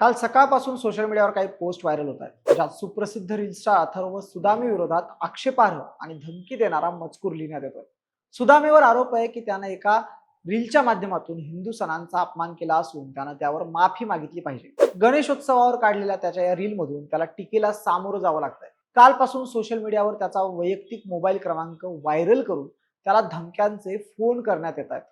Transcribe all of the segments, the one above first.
काल सकाळपासून सोशल मीडियावर काही पोस्ट व्हायरल होत आहेत. ज्यात सुप्रसिद्ध रील्सच्या अथर्व सुदामी विरोधात आक्षेपार्ह आणि धमकी देणारा मजकूर लिहिण्यात येतोय. सुदामेवर आरोप आहे की त्यानं एका रीलच्या माध्यमातून हिंदू सणांचा अपमान केला असून त्यानं त्यावर माफी मागितली पाहिजे. गणेशोत्सवावर काढलेल्या त्याच्या या रीलमधून त्याला टीकेला सामोरं जावं लागतंय. कालपासून सोशल मीडियावर त्याचा वैयक्तिक मोबाईल क्रमांक व्हायरल करून त्याला धमक्यांचे फोन करण्यात येत आहेत.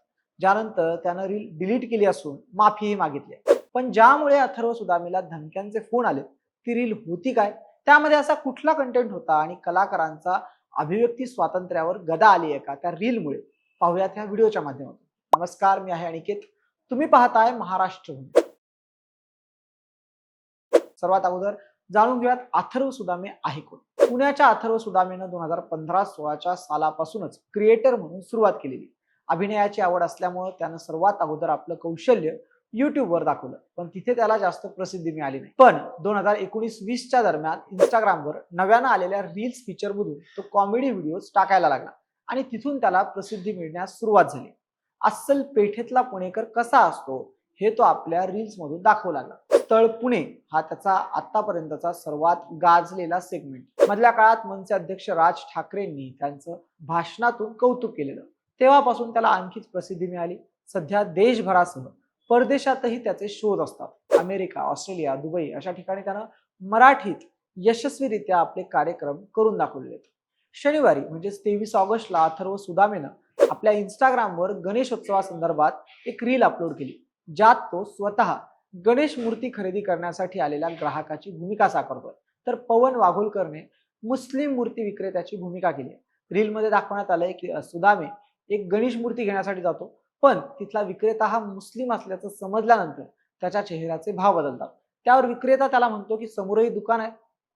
ज्यानंतर त्यानं रील डिलीट केली असून माफीही मागितली आहे. पण ज्यामुळे अथर्व सुदामीला धमक्यांचे फोन आले ती रील होती काय? त्यामध्ये असा कुठला कंटेंट होता आणि कलाकारांचा अभिव्यक्ती स्वातंत्र्यावर गदा आली आहे का? त्या रीलमुळे. पाहूयात ह्या व्हिडिओच्या माध्यमातून. नमस्कार मी आहे अनिकेत. तुम्ही पाहताय महाराष्ट्र सर्वात अगोदर जाणून घेऊयात अथर्व सुदामे आहे कोण? पुण्याच्या अथर्व सुदामेनं दोन हजार पंधरा सोळाच्या सालापासूनच क्रिएटर म्हणून सुरुवात केलेली. अभिनयाची आवड असल्यामुळे त्यानं सर्वात अगोदर आपलं कौशल्य युट्यूबवर दाखवलं. पण तिथे त्याला जास्त प्रसिद्धी मिळाली नाही. पण दोन हजार एकोणीस वीसच्या दरम्यान इंस्टाग्रामवर नव्यानं आलेल्या रील्स फीचरमधून तो कॉमेडी व्हिडिओज टाकायला लागला. आणि तिथून त्याला प्रसिद्धी मिळण्यास सुरुवात झाली. अस्सल पेठेतला पुणेकर कसा असतो हे तो आपल्या रील्समधून दाखवू लागला. स्थळ पुणे हा त्याचा आतापर्यंतचा सर्वात गाजलेला सेगमेंट मधल्या काळात मनसे अध्यक्ष राज ठाकरेंनी त्यांचं भाषणातून कौतुक केलेलं. तेव्हापासून त्याला आणखीच प्रसिद्धी मिळाली. सध्या देशभरासह परदेशातही त्याचे शोध असतात. अमेरिका ऑस्ट्रेलिया दुबई अशा ठिकाणी त्यानं मराठीत यशस्वीरित्या आपले कार्यक्रम करून दाखवले शनिवारी म्हणजेच तेवीस ऑगस्टला अथर्व सुदामेनं आपल्या इंस्टाग्रामवर गणेशोत्सवासंदर्भात एक रील अपलोड केली. ज्यात तो स्वतः गणेश मूर्ती खरेदी करण्यासाठी आलेल्या ग्राहकाची भूमिका साकारतोय. तर पवन वाघोलकरने मुस्लिम मूर्ती विक्रेत्याची भूमिका केली आहे. रीलमध्ये दाखवण्यात आलंय की सुदामे एक गणेश मूर्ती घेण्यासाठी जातो. पण तिथला विक्रेता हा मुस्लिम असल्याचं समजल्यानंतर त्याच्या चेहऱ्याचे भाव बदलतात. त्यावर विक्रेता त्याला म्हणतो की समोरही दुकान आहे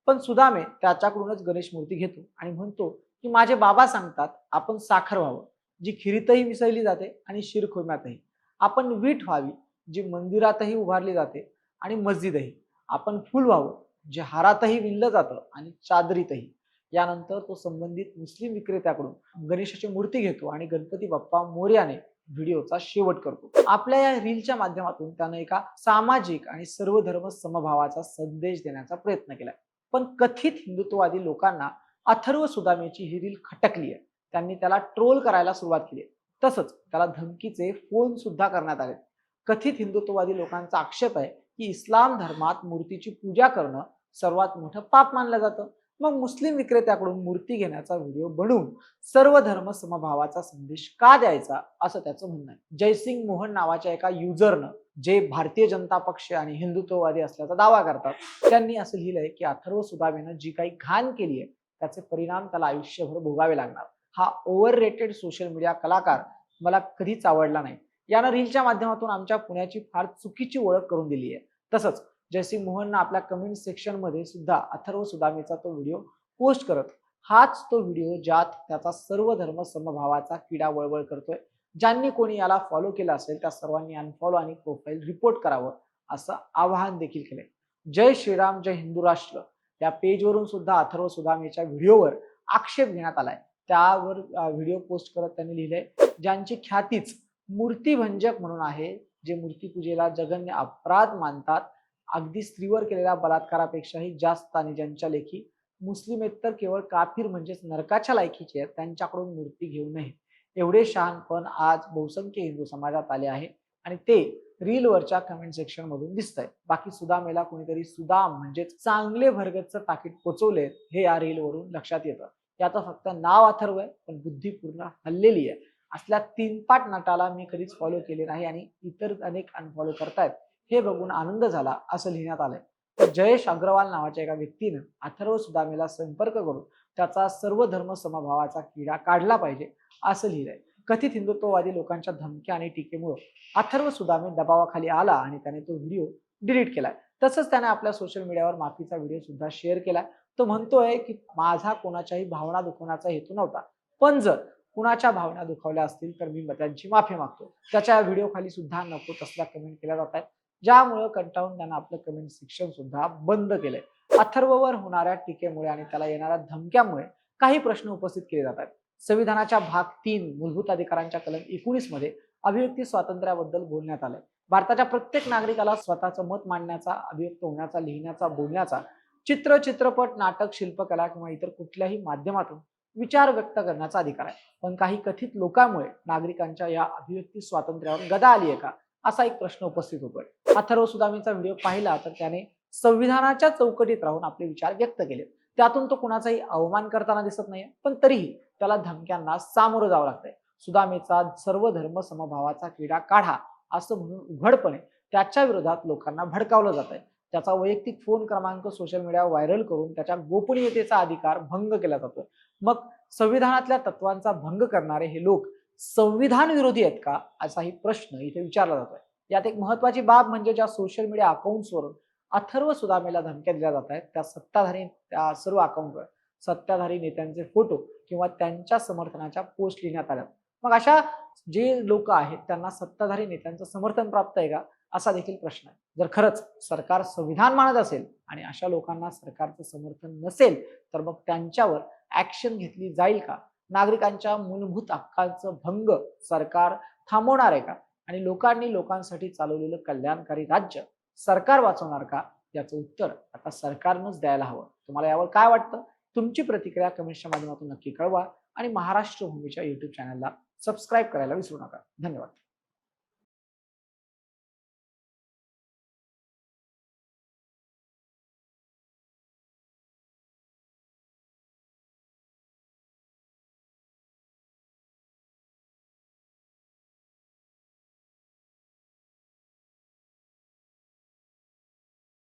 पण सुदामे त्याच्याकडूनच गणेश मूर्ती घेतो आणि म्हणतो की माझे बाबा सांगतात आपण साखर व्हावं जी खिरीतही मिसळली जाते आणि शिरखोम्यातही आपण वीट व्हावी जी मंदिरातही उभारली जाते आणि मस्जिदही. आपण फुल व्हावं जे हारातही विणलं जातं आणि चादरीतही. यानंतर तो संबंधित मुस्लिम विक्रेत्याकडून गणेशाची मूर्ती घेतो आणि गणपती बाप्पा मोर्याने व्हिडिओचा शेवट करतो. आपल्या या रीलच्या माध्यमातून त्यानं एका सामाजिक आणि सर्वधर्म समभावाचा संदेश देण्याचा प्रयत्न केला पण कथित हिंदुत्ववादी लोकांना अथर्व सुदामेची ही रील खटकली आहे. त्यांनी त्याला ट्रोल करायला सुरुवात केली आहे. तसंच त्याला धमकीचे फोन सुद्धा करण्यात आले कथित हिंदुत्ववादी लोकांचा आक्षेप आहे की इस्लाम धर्मात मूर्तीची पूजा करणं सर्वात मोठं पाप मानलं जातं. मग मुस्लिम विक्रेत्याकडून मूर्ती घेण्याचा व्हिडिओ बनवून सर्व धर्म समभावाचा संदेश का द्यायचा असं त्याचं म्हणणं आहे. जयसिंग मोहन नावाच्या एका युजरनं जे भारतीय जनता पक्ष आणि हिंदुत्ववादी असल्याचा दावा करतात त्यांनी असं लिहिलंय की अथर्व सुदामेनं जी काही घाण केली आहे त्याचे परिणाम त्याला आयुष्यभर भोगावे लागणार. हा ओव्हर रेटेड सोशल मीडिया कलाकार मला कधीच आवडला नाही. यानं रीलच्या माध्यमातून आमच्या पुण्याची फार चुकीची ओळख करून दिली आहे तसंच जयसिंग मोहननं आपल्या कमेंट सेक्शनमध्ये सुद्धा अथर्व सुदामेचा तो व्हिडिओ पोस्ट करत हाच तो व्हिडिओ ज्यात त्याचा सर्व धर्म समभावाचा किडा वळवळ करतोय. ज्यांनी कोणी याला फॉलो केला असेल त्या सर्वांनी अनफॉलो आणि प्रोफाईल रिपोर्ट करावं असं आवाहन देखील केलंय. जय श्रीराम जय हिंदू राष्ट्र. या पेजवरून सुद्धा अथर्व सुदामेच्या व्हिडिओवर आक्षेप घेण्यात आलाय. त्यावर व्हिडिओ पोस्ट करत त्यांनी लिहिलंय ज्यांची ख्यातीच मूर्तीभंजक म्हणून आहे जे मूर्तीपूजेला जगन्य अपराध मानतात अगदी स्त्रीवर केलेल्या बलात्कारापेक्षाही जास्त आणि ज्यांच्या लेखी मुस्लिमेतर केवळ काफीर म्हणजेच नरकाच्या लायकीचे आहेत त्यांच्याकडून मूर्ती घेऊ नये. एवढे शहाणपण आज बहुसंख्य हिंदू समाजात आले आहे आणि ते रीलवरच्या कमेंट सेक्शन मधून दिसत आहे बाकी सुदामेला कोणीतरी सुदाम म्हणजेच चांगले भरगतचं पाकिट पोचवले हे या रीलवरून लक्षात येतं. याचं फक्त नाव अथर्व आहे पण बुद्धी पूर्ण हल्लेली आहे. असल्या तीनपाट नटाला मी कधीच फॉलो केले नाही आणि इतर अनेक अनफॉलो करतायत. हे बघून आनंद झाला असं लिहिण्यात आलंय. तर जयेश अग्रवाल नावाच्या एका व्यक्तीनं अथर्व सुदामेला संपर्क करून त्याचा सर्व धर्म समभावाचा किडा काढला पाहिजे असं लिहिलंय. कथित हिंदुत्ववादी लोकांच्या धमक्या आणि टीकेमुळे अथर्व सुदामे दबावाखाली आला आणि त्याने तो व्हिडिओ डिलीट केलाय. तसंच त्याने आपल्या सोशल मीडियावर माफीचा व्हिडिओ सुद्धा शेअर केलाय. तो म्हणतोय की माझा कोणाच्याही भावना दुखवण्याचा हेतू नव्हता. पण जर कुणाच्या भावना दुखावल्या असतील तर मी त्यांची माफी मागतो. त्याच्या व्हिडिओ खाली सुद्धा नको तसल्या कमेंट केल्या जात आहेत ज्यामुळे कंटाळून त्यांना आपलं कमेंट सेक्शन सुद्धा बंद केलंय. अथर्ववर होणाऱ्या टीकेमुळे आणि त्याला येणाऱ्या धमक्यामुळे काही प्रश्न उपस्थित केले जातात. संविधानाच्या भाग तीन मूलभूत अधिकारांच्या कलम एकोणीसमध्ये अभिव्यक्ती स्वातंत्र्याबद्दल बोलण्यात आलंय. भारताच्या प्रत्येक नागरिकाला स्वतःचं मत मांडण्याचा अभिव्यक्त होण्याचा लिहिण्याचा बोलण्याचा चित्र चित्रपट नाटक शिल्पकला किंवा इतर कुठल्याही माध्यमातून विचार व्यक्त करण्याचा अधिकार आहे. पण काही कथित लोकांमुळे नागरिकांच्या या अभिव्यक्ती स्वातंत्र्यावर गदा आली आहे का? असा एक प्रश्न उपस्थित होतोय. अथर्व सुदामीचा व्हिडिओ पाहिला तर त्याने संविधानाच्या चौकटीत राहून आपले विचार व्यक्त केले. त्यातून तो कुणाचाही अवमान करताना दिसत नाहीये पण तरीही त्याला धमक्यांना सामोरं जावं लागतंय. सुदामेचा सर्व धर्म समभावाचा क्रीडा काढा असं म्हणून उघडपणे त्याच्या विरोधात लोकांना भडकावलं जात आहे त्याचा वैयक्तिक फोन क्रमांक सोशल मीडिया व्हायरल करून त्याच्या गोपनीयतेचा अधिकार भंग केला जातोय. मग संविधानातल्या तत्वांचा भंग करणारे हे लोक संविधान विरोधी आहेत का? असाही प्रश्न इथे विचारला जातोय. यात एक महत्वाची बाब म्हणजे ज्या सोशल मीडिया अकाउंट्सवरून अथर्व सुदामेला धमक्या दिल्या जात आहेत त्या सत्ताधारी त्या सर्व अकाउंटवर सत्ताधारी नेत्यांचे फोटो किंवा त्यांच्या समर्थनाच्या पोस्ट लिहिण्यात आल्या मग अशा जे लोक आहेत त्यांना सत्ताधारी नेत्यांचं समर्थन प्राप्त आहे का? असा देखील प्रश्न आहे. जर खरंच सरकार संविधान मानत असेल आणि अशा लोकांना सरकारचं समर्थन नसेल तर मग त्यांच्यावर ऍक्शन घेतली जाईल का? नागरिकांच्या मूलभूत हक्कांचं भंग सरकार थांबवणार आहे का? आणि लोकांनी लोकांसाठी चालवलेलं कल्याणकारी राज्य सरकार वाचवणार का? याचं उत्तर आता सरकारनंच द्यायला हवं. तुम्हाला यावर काय वाटतं? तुमची प्रतिक्रिया कमेंटच्या माध्यमातून नक्की कळवा. आणि महाराष्ट्र भूमीच्या युट्यूब चॅनलला सबस्क्राईब करायला विसरू नका. धन्यवाद.